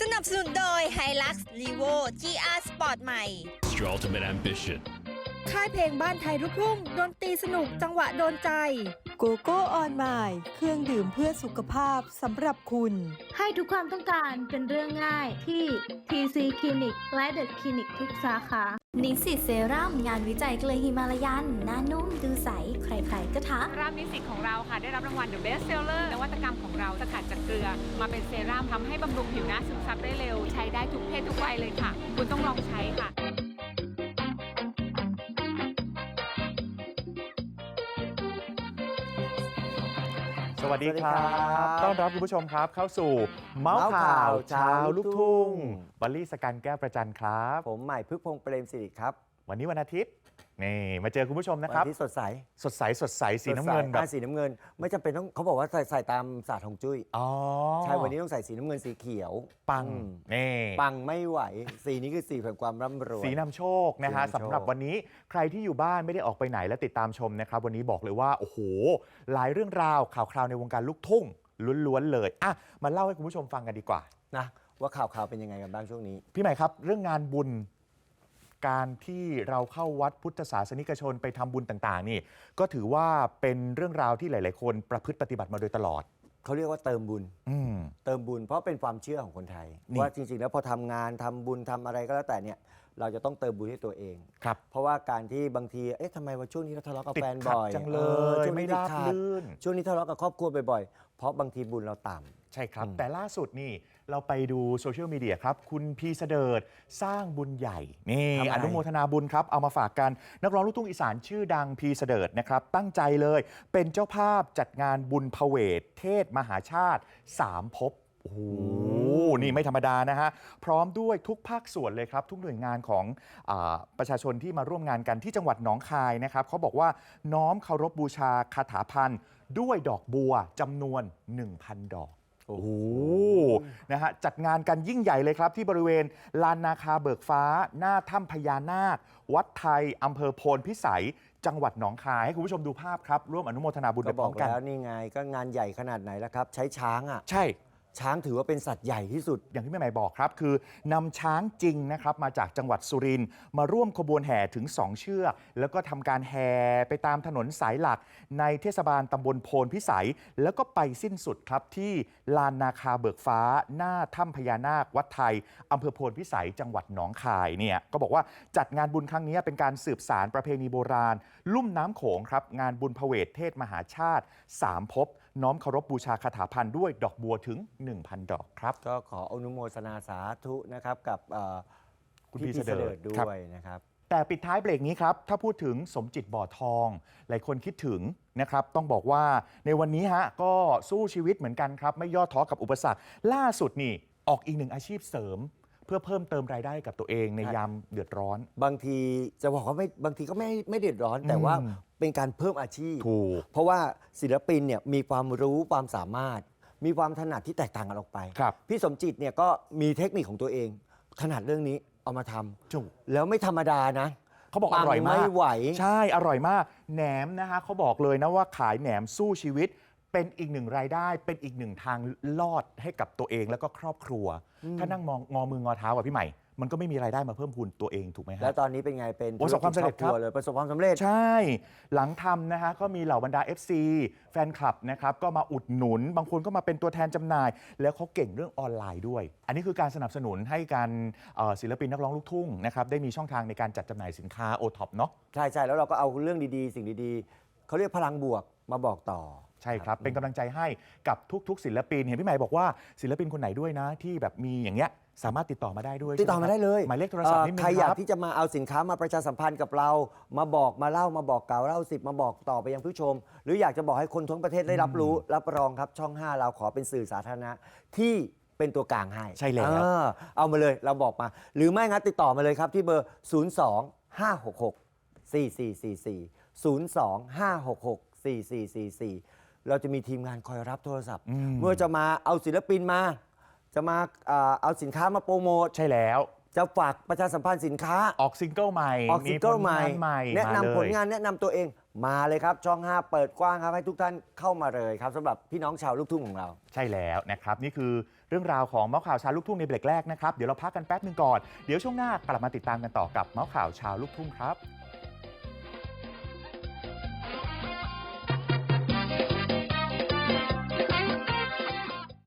สนับสนุนโดย Hilux Levo GR Sport ใหม่ It's your ultimate ambition. ค่ายเพลงบ้านไทยลูกทุ่งดนตรีสนุกจังหวะโดนใจ โกโก้ออนไมล์เครื่องดื่มเพื่อสุขภาพสำหรับคุณ ให้ทุกความต้องการเป็นเรื่องง่ายที่ TC Clinic และ The Clinic ทุกสาขา นิสิตเซรั่มงานวิจัยเกลือฮิมาลายัน หน้านุ่มดูใส ใครๆก็ทักรามนิสิตของเราค่ะได้รับรางวัล The Best Seller นวัตกรรมของเราสกัดจากเกลือ มาเป็นเซรั่มทำให้บำรุงผิวหน้าซึมซับได้เร็ว ใช้ได้ทุกเพศทุกวัยเลยค่ะ คุณต้องลองใช้ค่ะ สวัสดีครัสวัสดีครับบต้อนรับคุณผู้ชมครับ เข้าสู่เมาส์เมาส์ข่าข่าววเช้าเช้าลูกลูกทุ่ทุ่งงบอลลี่สกันแก้วประจันครับ ผมใหม่พึกพงษ์เปรมสิริครับ วันนี้วันอาทิตย์ นี่มาเจอคุณผู้ชมนะครับ วันที่สดใสสดใสสดใสสีน้ำเงินสดใสแบบ อ่าสีน้ำเงิน ไม่จำเป็นต้องเขาบอกว่าใส่ใส่ตามศาสตร์ของจุ้ยอ๋อใช่วันนี้ต้องใส่สีน้ำเงินสีเขียว ปังอืม นี่ปังไม่ไหว สีนี้คือสีแห่งความร่ำรวย สีนำโชคนะฮะสีนำโชค สำหรับวันนี้ใครที่อยู่บ้านไม่ได้ออกไปไหนและติดตามชมนะครับ วันนี้บอกเลยว่า โอ้โห หลายเรื่องราวข่าวคราวในวงการลูกทุ่งล้วนๆเลยอะมาเล่าให้คุณผู้ชมฟังกันดีกว่า นะว่าข่าวข่าวเป็นยังไงกันบ้างช่วงนี้ พี่ใหม่ครับ เรื่องงานบุญ การที่เราเข้าวัดพุทธศาสนิกชนไปทำบุญต่าง ๆ นี่ ก็ถือว่าเป็นเรื่องราวที่หลาย ๆ คนประพฤติปฏิบัติมาโดยตลอด เขาเรียกว่าเติมบุญ อืม เติมบุญเพราะเป็นความเชื่อของคนไทย นี่ ว่าจริงๆ แล้วพอทำงานทำบุญทำอะไรก็แล้วแต่เนี่ย เราจะต้องเติมบุญให้ตัวเอง ครับ เพราะว่าการที่บางที เอ๊ะทำไมว่าช่วงนี้เราทะเลาะกับติดแฟนขัดบ่อยจังเลออยช่วงไม่นี้ติดราบขัดลื่น ช่วงนี้ทะเลาะกับครอบครัวบ่อยๆ เพราะบางทีบุญเราต่ำ ใช่ครับ อืม แต่ล่าสุดนี่เราไปดูโซเชียลมีเดียครับ คุณพีเสดิร์ดสร้างบุญใหญ่ นี่ทำอะไร อนุโมทนาบุญครับ เอามาฝากกัน นักร้องลูกทุ่งอีสานชื่อดังพีเสดิร์ดนะครับ ตั้งใจเลยเป็นเจ้าภาพจัดงานบุญพเวทเทศมหาชาติสามภพ โอ้โหนี่ไม่ธรรมดานะฮะ พร้อมด้วยทุกภาคส่วนเลยครับ ทุกหน่วยงานของอาประชาชนที่มาร่วมงานกันที่จังหวัดหนองคายนะครับเขาบอกว่าน้อมเคารพบูชาคาถาพันธ์ด้วยดอกบัวจำนวน 1,000 ดอก โอ้โห นะฮะ จัดงานกันยิ่งใหญ่เลยครับ ที่บริเวณลานนาคาเบิกฟ้า หน้าถ้ำพญานาค วัดไทยอำเภอโพนพิสัย จังหวัดหนองคาย ให้คุณผู้ชมดูภาพครับ ร่วมอนุโมทนาบุญก็ไปพบร้ออกมกัน แล้วนี่ไงก็งานใหญ่ขนาดไหนแล้วครับ ใช้ช้างอะ ใช่ ช้างถือว่าเป็นสัตว์ใหญ่ที่สุด อย่างที่แม่ใหม่บอกครับ คือนำช้างจริงนะครับมาจากจังหวัดสุรินทร์มาร่วมขบวนแห่ถึง 2 เชือก แล้วก็ทำการแห่ไปตามถนนสายหลัก ในเทศบาลตำบลโพนพิสัย แล้วก็ไปสิ้นสุดครับที่ลานนาคาเบิกฟ้า หน้าถ้ำพญานาควัดไทยอำเภอโพนพิสัยจังหวัดหนองคายเนี่ยก็บอกว่าจัดงานบุญครั้งนี้เป็นการสืบสารประเพณีโบราณ ลุ่มน้ำโขงครับงานบุญพเวทเทศมหาชาติสามภพ น้อมเคารพบูชาคาถาพันธ์ด้วยดอกบัวถึง 1,000 ดอกครับ ก็ขออนุโมทนาสาธุนะครับกับเอ่อคุณพี่พี่พีเสเสดิดิร์ร์ดดครับด้วยนะครับ แต่ปิดท้ายเบรกนี้ครับ ถ้าพูดถึงสมจิตบ่อทอง หลายคนคิดถึงนะครับ ต้องบอกว่าในวันนี้ฮะก็สู้ชีวิตเหมือนกันครับ ไม่ย่อท้อกับอุปสรรค ล่าสุดนี่ออกอีกหนึ่งอาชีพเสริม เพื่อเพิ่มเติมรายได้ให้กับตัวเองในใช่ยามเดือดร้อน บางทีจะบอกว่าไม่บางทีก็ไม่ไม่เดือดร้อน แต่อืมว่าเป็นการเพิ่มอาชีพ ถูก เพราะว่าศิลปินเนี่ยมีความรู้ความสามารถ มีความถนัดที่แตกต่างกันออกไป ครับ พี่สมจิตเนี่ยก็มีเทคนิคของตัวเอง ถนัดเรื่องนี้เอามาทำจุกแล้วไม่ธรรมดานะเขาบอกปัองร่อยมากไม่ไหว ใช่ อร่อยมาก แหนมนะฮะเขาบอกเลยนะว่าขายแหนมสู้ชีวิต เป็นอีกหนึ่งรายได้ เป็นอีกหนึ่งทางลอดให้กับตัวเองแล้วก็ครอบครัว ถ้านั่งมองงอมืองอเท้าอะพี่ใหม่ มันก็ไม่มีรายได้มาเพิ่มพูนตัวเองถูกไหมฮะ แล้วตอนนี้เป็นไงเป็นประสบความสำเร็จธุกิจคอบครับเลยประสบความสำเร็จ ใช่ หลังทำนะฮะก็มีเหล่าบรรดา FC แฟนคลับนะครับ ก็มาอุดหนุน บางคนก็มาเป็นตัวแทนจำหน่าย แล้วเขาเก่งเรื่องออนไลน์ด้วย อันนี้คือการสนับสนุนให้การเอ่อศิลปินนักร้องลูกทุ่งนะครับ ได้มีช่องทางในการจัดจำหน่ายสินค้าโอท็อปเนาะ ใช่ใช่แล้วเราก็เอาเรื่องดีๆ สิ่งดีๆ เขาเรียกพลังบวกมาบอกต่อใช่ครับ เป็นกำลังใจให้กับทุก ๆ ศิลปิน เห็นพี่ใหม่บอกว่าศิลปินคนไหนด้วยนะ ที่แบบมีอย่างเงี้ยสามารถติดต่อมาได้ด้วยติดต่อมาได้เลยหมายเลขโทรศัพท์นิดนึงใครอยากครับที่จะมาเอาสินค้ามาประชาสัมพันธ์กับเรา มาบอกมาเล่ามาบอกเก่าเล่าสิบมาบอกต่อไปยังผู้ชม หรืออยากจะบอกให้คนทั้งประเทศได้รับรู้ รับรองครับช่อง 5 เราขอเป็นสื่อสาธารณะที่เป็นตัวกลางให้ใช่แล้ว เออเอามาเลยเราบอกมา หรือไม่งั้นติดต่อมาเลยครับที่เบอร์ 02 566 4444 02 566 4444 เราจะมีทีมงานคอยรับโทรศัพท์ อืม เมื่อจะมาเอาศิลปินมา จะมาเอ่อเอาสินค้ามาโปรโมทใช่แล้ว จะฝากประชาสัมพันธ์สินค้า ออกซิงเกิลใหม่ออกซิงเกิลผใหม่งานใหม่แนะมานำผลเลยงานแนะนำตัวเองมาเลยครับ ช่อง 5 เปิดกว้างครับ ให้ทุกท่านเข้ามาเลยครับสำหรับพี่น้องชาวลูกทุ่งของเรา ใช่แล้วนะครับ นี่คือเรื่องราวของเมาส์ข่าวชาวลูกทุ่งในเบรกแรกนะครับ เดี๋ยวเราพักกันแป๊บหนึงก่อน เดี๋ยวช่วงหน้ากลับมาติดตามกันต่อกับเมาส์ข่าวชาวลูกทุ่งครับ